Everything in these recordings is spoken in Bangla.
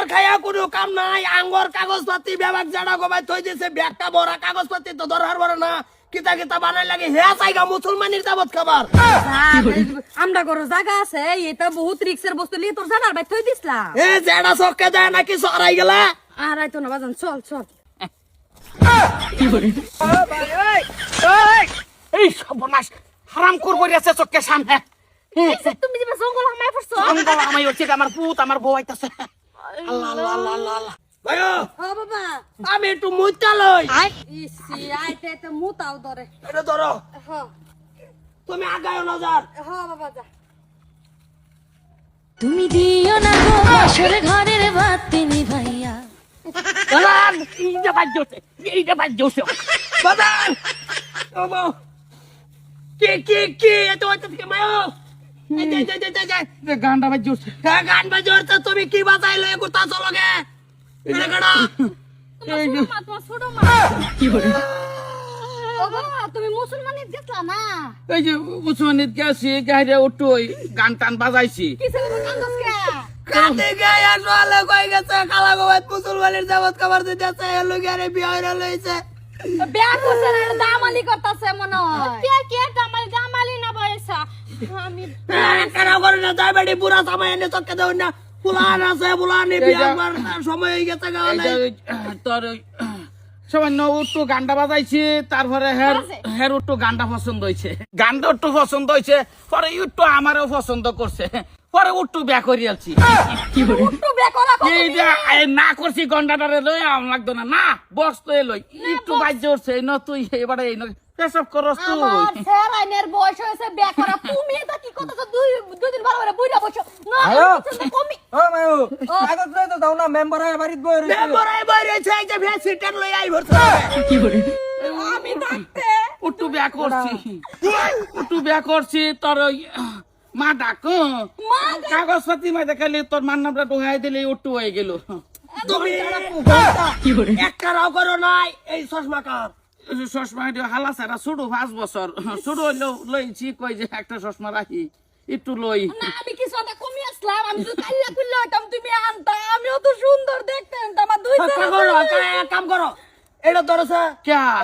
মার খায়া কোনো কাম নাই আঙ্গর কাগজপাতি বিভাগ জানা গোবাই থই দিছে ব্যাগটা বড় কাগজপাতি তো দরকার বড় না কিতা কিতা বানাই লাগে হে চাইগা মুসলমানের যাবত খাবার আমরা করো জায়গা আছে এটা বহুত রিক্সের বস্তু লিয়ে তোর জানার ভাই থই দিসলাম এ জেডা চক্কে দেয় নাকি সরাই গেলা? আর আইতো না বাজান চল চল। এই সর্বনাশ হারাম করব আছে চোখকে সামনে তুমি জঙ্গল হামায় পড়ছো অঙ্গল আমায় হচ্ছে আমার পুত আমার বউ আইতাছে। আল্লাহ আল্লাহ আল্লাহ আল্লাহ। আল্লাহ ভাইও ও বাবা। আমি একটু মুইতা লই। ইসি আইতে তো মুতাও ধরে। এটা ধরো। হ। তুমি আগায় নজর হ বাবা যা। তুমি দিও না গো বাসর ঘরের বাতি নিভাইয়া দাঁড়ান, এইটা বাদ এইটা বাদ বউ। কি কি কি? এত মায়ো? যে গানটা গান তুমি কি চলগে এটা বাবা তুমি মুসলমানের গেছলা না? এই যে উসমানিত গেছি গাড়ি উঠু গান টান বাজাইছি। গায়া কই গেছে? কালা গোবাত মুসলমানের এলো লইছে। বিয়া করছে না দামালি করতেছে মনে হয়। কে কে দামাল দামালি না বয়সা আমি কেন করে না? যাই বেড়ি বুড়া সময় এনে চক্কে দেও না। ফুলান আছে ফুলানি বিয়া সময় হয়ে গেছে গাওয়া এই নাই যে ওই, তোর সামান্য উট্টু গানটা বাজাইছি তারপরে হের হের উট্টু গানটা পছন্দ হয়েছে গান্ডা উট্টু পছন্দ হয়েছে পরে উট্টু আমারও পছন্দ করছে। পরে উট্টু ব্যাক করা যে না করছি গন্ডাটারে লই আম লাগতো না। না বক্স তো এ লই একটু বাজ্য উঠছে এই ন তুই এবারে এই ন। পেশাব করস বয়স হয়েছে বিয়া করা। তুমি কি করতেছো? দুই দুই দিন ভালো বুইরা বসো। না কমি। ও মায়ু কাগজ লই তো দাও না মেম্বার হয়ে বাড়িতে বই রইছে। মেম্বরাই বাইরেছে এই যে ভেসি টেন লই আই ভরছে। আমি থাকতে উট্টু ব্যাক করছি। উট্টু ব্যাক করছি তোর মা ডাক। কাগজ পাতি মা দেখালি তোর মান নামটা ঢোকাই দিলে উট্টু হয়ে গেল। তুমি একটা রাও করো নাই এই চশমা কার? চশমা এটা হালা সারা শুরু পাঁচ বছর। শুরু হইলেও লইছি কই যে একটা চশমা রাখি একটু লই। না আমি কিছু একটা কমি আসলাম আমি যদি কাল্লা কুল্লা হতাম তুমি আনতা আমিও তো সুন্দর দেখতেন আমার দুই কাম করো কাম করো। এটা ধরো স্যার।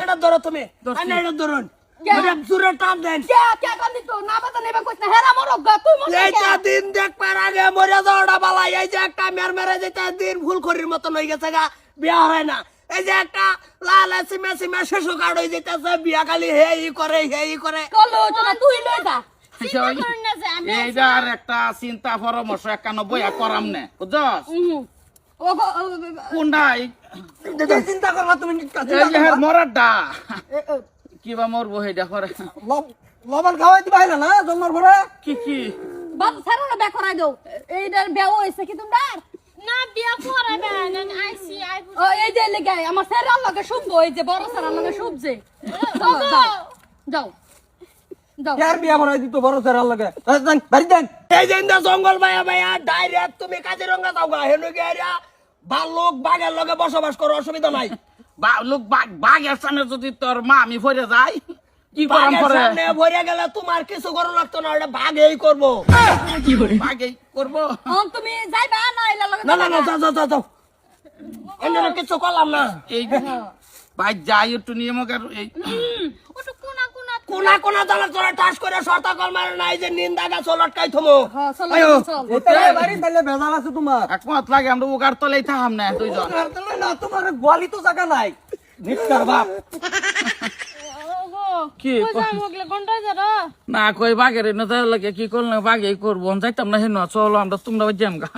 এটা ধরো তুমি। এটা ধরুন। কে? জোরে টান দেন কে? কে কান্দি তো না বাতা নেবা কইছ না। হেরা মরক গা তুই মরক এইটা দিন দেখবার আগে মরে যাওয়াটা বালাই এই যে একটা মের মেরে যেটা দিন ফুল খড়ির মতন হয়ে গেছে গা বিয়া হয় না। এই যে একটা লাল সিমে সিমে শিশু কার্ড হয়ে যেতেছে বিয়া খালি হে ই করে হে ই করে। কলো তুই লই যা। আচ্ছা, আর একটা চিন্তা পরামর্শ একানব্বই করাম নে বুঝছস? কোনটাই? চিন্তা করবা তুমি এই যে মরারটা কিবা মরবো হেডা করে লবণ খাওয়াই দিবা না না জন্মর পরে কি কি? বাপ সারা বে করাই দাও এইটার বেও হইছে কি তোমরা না বিয়া করাবে না আইসি আই ও এই যে লেগে আমার লগে শুনব এই যে বড় স্যারের লগে শুনছে যাও বিয়া ভরাই দিত বড় স্যার লাগে। যান বাড়ি যান। এই যে ইন্দা জঙ্গল ভাইয়া ভাইয়া ডাইরেক্ট তুমি কাজিরঙ্গা যাও গা হেনু গিয়া বালুক বাঘের লগে বসবাস করো অসুবিধা নাই। বা লোক বাঘ বাঘের সামনে যদি তোর মা আমি ভরে যাই কি করাম বাঘের করে ভরে গেলে তোমার কিছু করো লাগতো না ওটা বাঘেই করব। বাঘে করব। অন তুমি যাইবা না না না না যাও যাও কিছু করলাম না। এই ভাই যাই একটু নিয়মকের এই। কোনা কোনা দলের তোরা টাস করে শর্তা কল মারে না এই যে নিন্দা গাছ লটকাই থমো। হ্যাঁ চলো আয়ো। চল এতে বাড়ি তাহলে ভেজাল আছে তোমার। একমত লাগে আমরা উগার তলেই থাম না দুইজন। না তোমার গোয়ালি তো জায়গা নাই। নিষ্কার বাপ। কি না কই বাঘের এনে লাগে কি করলে? বাঘেই করব। যাইতাম না হেন চলো আমরা তোমরা যাম গা।